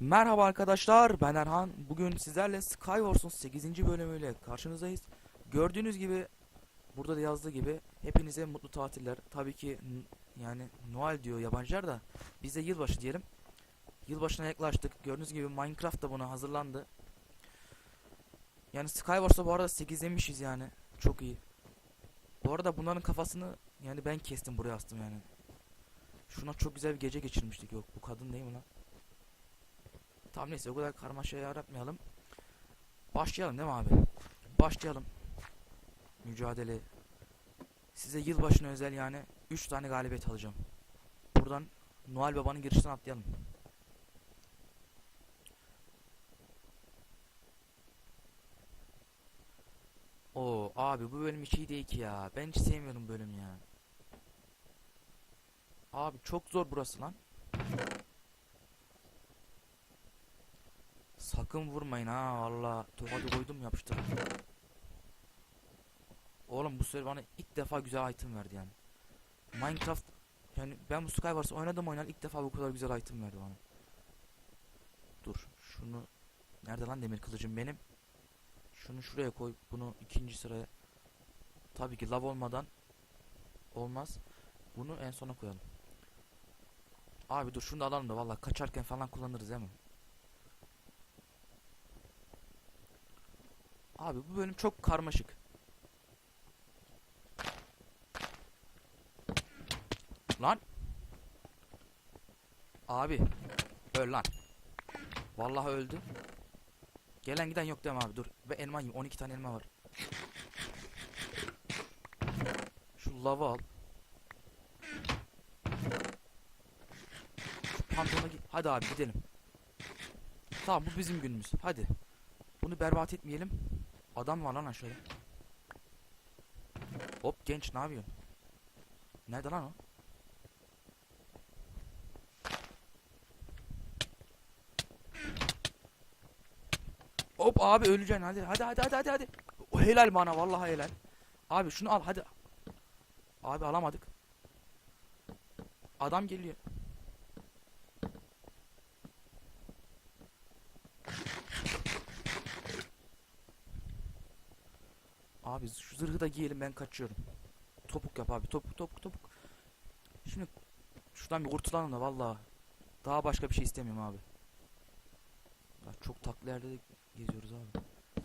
Merhaba arkadaşlar ben Erhan. Bugün sizlerle Skywars'un 8. bölümüyle karşınızdayız. Gördüğünüz gibi burada da yazdığı gibi hepinize mutlu tatiller. Tabii ki yani Noel diyor yabancılar da biz de yılbaşı diyelim. Yılbaşına yaklaştık. Gördüğünüz gibi Minecraft da buna hazırlandı. Yani Skywars'ta bu arada 8 demişiz yani. Çok iyi. Bu arada bunların kafasını yani ben kestim buraya astım yani. Şuna çok güzel bir gece geçirmiştik. Yok bu kadın değil mi lan? Tamam neyse o kadar karmaşa yaratmayalım. Başlayalım değil mi abi? Başlayalım. Mücadele. Size yılbaşına özel yani 3 tane galibiyet alacağım. Buradan Noel Baba'nın girişten atlayalım. Oo abi bu bölüm hiç iyi değil ki ya. Ben hiç sevmiyorum bölüm ya. Abi çok zor burası lan. Sakın vurmayın ha valla. Tokadı koydum yapıştır. Oğlum bu sefer bana ilk defa güzel item verdi yani. Minecraft yani ben bu Skywars oynadım oynan ilk defa bu kadar güzel item verdi bana. Dur şunu nerede lan demir kılıcım benim? Şunu şuraya koy bunu ikinci sıraya. Tabii ki lav olmadan olmaz. Bunu en sona koyalım. Abi dur şunu da alalım da valla kaçarken falan kullanırız değil mi? Abi bu bölüm çok karmaşık. Lan. Abi. Öl lan. Vallahi öldü. Gelen giden yok mi abi dur. Ve elma yiyeyim 12 tane elma var. Şu lava al. Şu pantolona git. Hadi abi gidelim. Tamam bu bizim günümüz. Hadi. Bunu berbat etmeyelim. Adam var lan aşağıda. Hop genç ne yapıyorsun? Nerede lan o? Hop abi öleceksin hadi hadi hadi hadi hadi hadi. O helal bana vallahi helal. Abi şunu al hadi. Abi alamadık. Adam geliyor. Abi şu zırhı da giyelim ben kaçıyorum. Topuk yap abi topuk topuk topuk. Şimdi şuradan bir kurtulalım da vallahi. Daha başka bir şey istemiyorum abi. Ya çok taklı yerde de geziyoruz abi.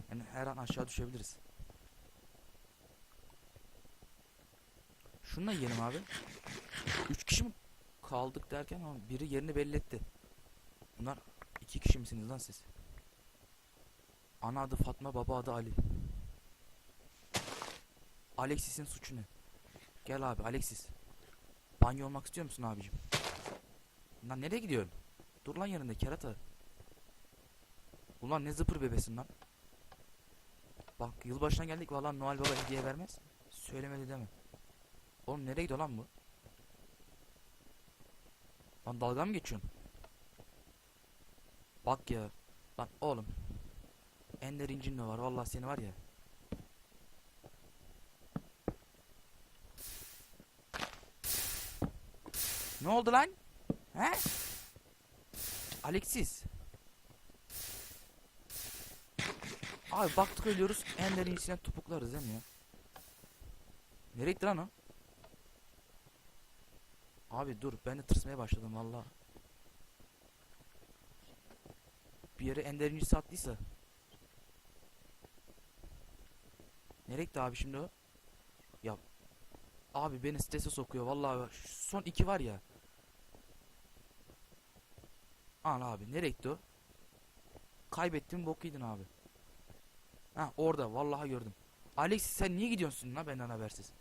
Yani her an aşağı düşebiliriz. Şunu da yiyelim abi. Üç kişi mi kaldık derken ama biri yerini belli etti. Bunlar iki kişi misiniz lan siz? Ana adı Fatma, baba adı Ali. Alexis'in suçu ne? Gel abi Alexis. Banyo olmak istiyor musun abicim? Lan nereye gidiyorsun? Dur lan yanında kerata. Ulan ne zıpır bebesin lan. Bak yılbaşına geldik valla Noel Baba hediye vermez. Söylemedi deme. Oğlum nereye gidiyor lan bu? Lan dalga mı geçiyorsun? Bak ya. Lan oğlum. Ender incin mi var? Vallahi seni var ya. Ne oldu lan? He? Alexis. Abi baktık ölüyoruz. Ender'in içine topuklarız değil mi ya? Nereye gitti lan o? Abi dur ben de tırsmaya başladım valla. Bir yere Ender'in içi attıysa. Nereye gitti abi şimdi o? Ya Abi beni strese sokuyor vallahi şu son iki var ya. Al abi nereye o? Kaybettim bok yedin abi. Ha orada vallahi gördüm. Alex sen niye gidiyorsun lan benden habersiz?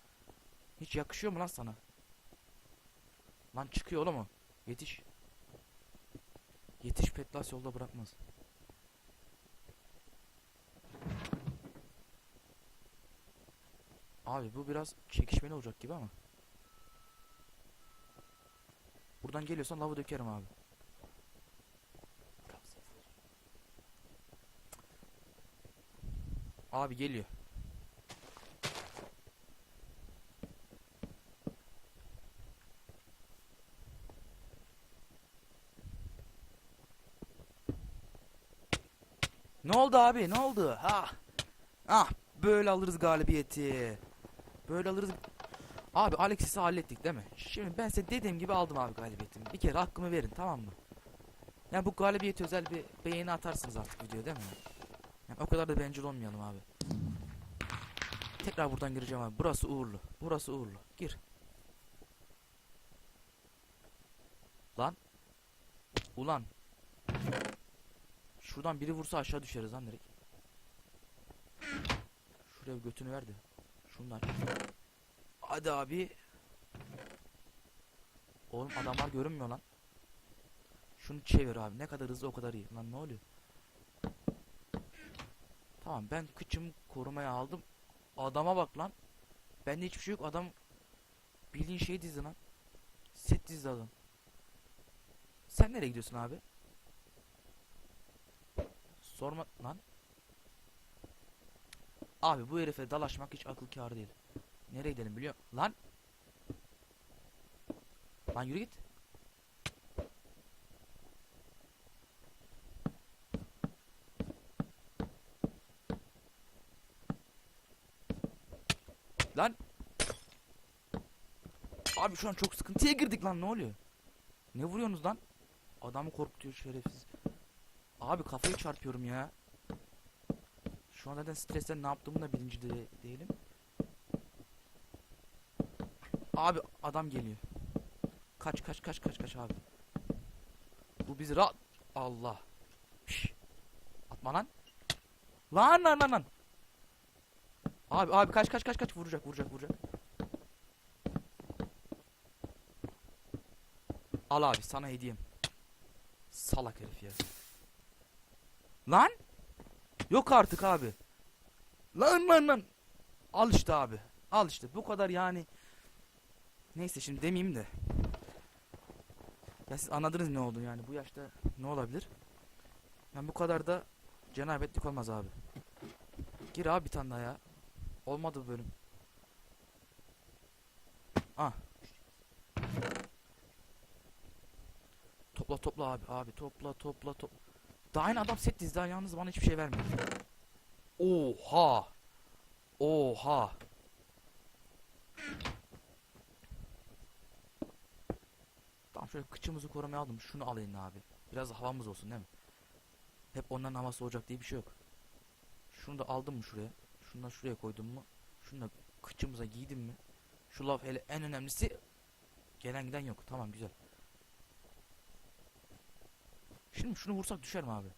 Hiç yakışıyor mu lan sana? Lan çıkıyor oğlum o. Yetiş. Yetiş Petlas yolda bırakmaz. Abi bu biraz çekişmeli olacak gibi ama. Buradan geliyorsan lavı dökerim abi. Abi geliyor. Ne oldu abi? Ne oldu? Ha. Ah, böyle alırız galibiyeti. Böyle alırız. Abi Alexis'i hallettik değil mi? Şimdi ben size dediğim gibi aldım abi galibiyetimi. Bir kere hakkımı verin tamam mı? Yani bu galibiyet özel bir beğeni atarsınız artık video değil mi? Yani o kadar da bencil olmayalım abi. Tekrar buradan gireceğim abi. Burası uğurlu. Burası uğurlu. Gir. Lan. Ulan. Şuradan biri vursa aşağı düşeriz lan direkt. Şuraya götünü verdi. Şunlar. Hadi abi. Oğlum adamlar görünmüyor lan. Şunu çevir abi. Ne kadar hızlı o kadar iyi. Lan ne oluyor? Tamam ben kıçımı korumaya aldım. Adama bak lan. Bende hiçbir şey yok. Adam bildiğin şeyi dizdi lan. Set dizdi adam. Sen nereye gidiyorsun abi? Sorma lan. Abi bu herife dalaşmak hiç akıl kârı değil. Nereye gidelim biliyor Lan. Lan yürü git. Lan. Abi şu an çok sıkıntıya girdik lan ne oluyor? Ne vuruyorsunuz lan? Adamı korkutuyor şerefsiz. Abi kafayı çarpıyorum ya. Şu an zaten stresten ne yaptığımı da bilinci de değilim. Abi adam geliyor. Kaç kaç kaç kaç kaç abi. Bu bizi rahat. Allah. Şş. Atma lan. Lan lan lan lan. Abi abi kaç kaç kaç kaç vuracak vuracak vuracak. Al abi sana hediyem. Salak herif ya. Lan? Yok artık abi. Lan lan lan. Al işte abi. Al işte bu kadar yani. Neyse şimdi demeyeyim de. Ya siz anladınız ne oldu yani bu yaşta ne olabilir? Yani bu kadar da cenabetlik olmaz abi. Gir abi bir tane daha ya. Olmadı bu bölüm. Ah. Topla topla abi abi topla topla topla. Daha aynı adam set dizdi yalnız bana hiçbir şey vermedi. Oha. Oha. Tamam şöyle kıçımızı korumaya aldım. Şunu alayım abi. Biraz havamız olsun değil mi? Hep onların havası olacak diye bir şey yok. Şunu da aldım mı şuraya? Şunu da şuraya koydum mu? Şunu da kıçımıza giydim mi? Şu laf hele en önemlisi gelen giden yok. Tamam güzel. Şimdi şunu vursak düşer mi abi?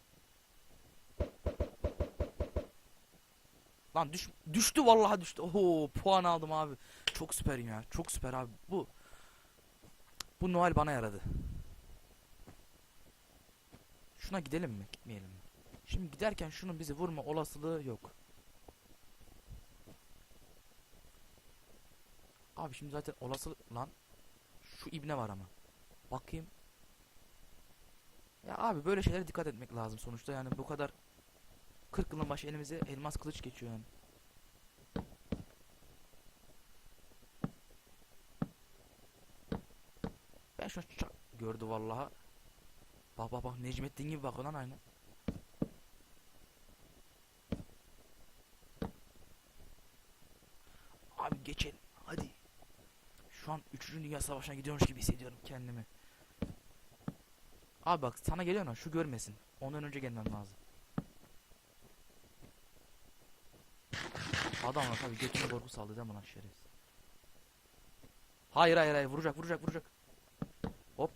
Lan düş düştü vallahi düştü. Oho puan aldım abi. Çok süperim ya. Çok süper abi. Bu bu Noel bana yaradı. Şuna gidelim mi? Gitmeyelim mi? Şimdi giderken şunun bizi vurma olasılığı yok. Abi şimdi zaten olasılık lan. Şu ibne var ama. Bakayım. Ya abi böyle şeylere dikkat etmek lazım sonuçta yani bu kadar 40 yılın başı elimize elmas kılıç geçiyor yani. Ben şu an çak gördü vallaha. Bak bak bak Necmettin gibi bakıyor lan aynı. Abi geçelim hadi. Şu an 3. Dünya Savaşı'na gidiyormuş gibi hissediyorum kendimi. Abi bak sana geliyor ama şu görmesin. Ondan önce gelmem lazım. Adam var tabii götüne korku saldı değil mi lan şerefsiz? Hayır hayır hayır vuracak vuracak vuracak. Hop.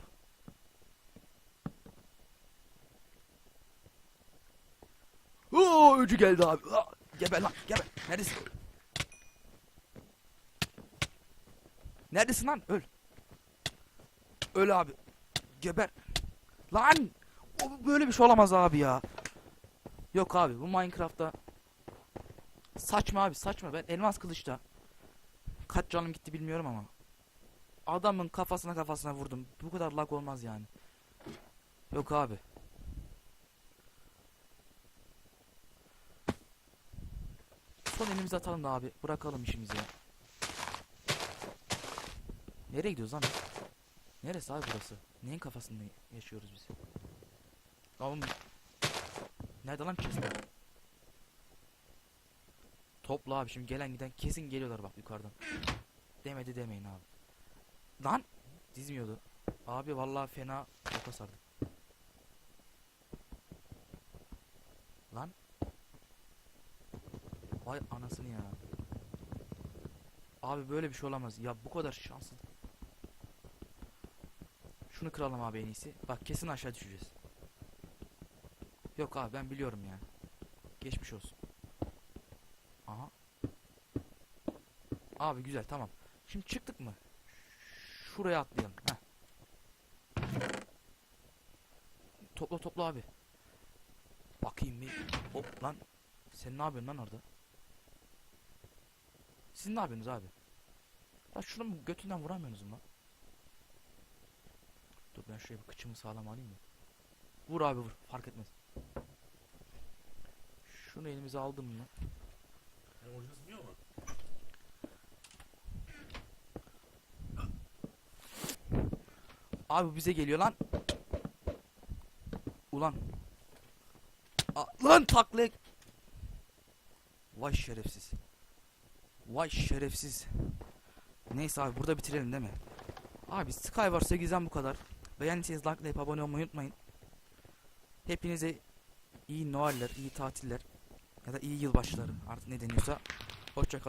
Oo öcü geldi abi. Geber lan geber. Neredesin? Neredesin lan? Öl. Öl abi. Geber. Lan! O böyle bir şey olamaz abi ya. Yok abi bu Minecraft'ta saçma abi saçma. Ben elmas kılıçta kaç canım gitti bilmiyorum ama adamın kafasına kafasına vurdum. Bu kadar lag olmaz yani. Yok abi. Son elimizi atalım da abi. Bırakalım işimizi ya. Nereye gidiyoruz lan? Neresi abi burası? Neyin kafasında yaşıyoruz biz? Oğlum Nerede lan chestler? Topla abi şimdi gelen giden kesin geliyorlar bak yukarıdan. Demedi demeyin abi. Lan dizmiyordu. Abi vallahi fena boka sardık. Lan. Vay anasını ya. Abi böyle bir şey olamaz. Ya bu kadar şanssız. Şunu kıralım abi en iyisi. Bak kesin aşağı düşeceğiz. Yok abi ben biliyorum yani. Geçmiş olsun. Aha. Abi güzel tamam. Şimdi çıktık mı? Şuraya atlayalım. Heh. Topla topla abi. Bakayım bir. Hop lan. Sen ne yapıyorsun lan orada? Siz ne yapıyorsunuz abi? Lan şunu götünden vuramıyorsunuz mu lan? Ben şuraya bir kıçımı sağlam alayım mı? Vur abi vur. Fark etmez. Şunu elimize aldım mı? Orijinal mu? Abi bize geliyor lan. Ulan. A lan takla. Vay şerefsiz. Vay şerefsiz. Neyse abi burada bitirelim değil mi? Abi Skywars 8'den bu kadar. Beğendiyseniz likelayıp abone olmayı unutmayın. Hepinize iyi Noeller, iyi tatiller ya da iyi yılbaşları artık ne deniyorsa. Hoşçakalın.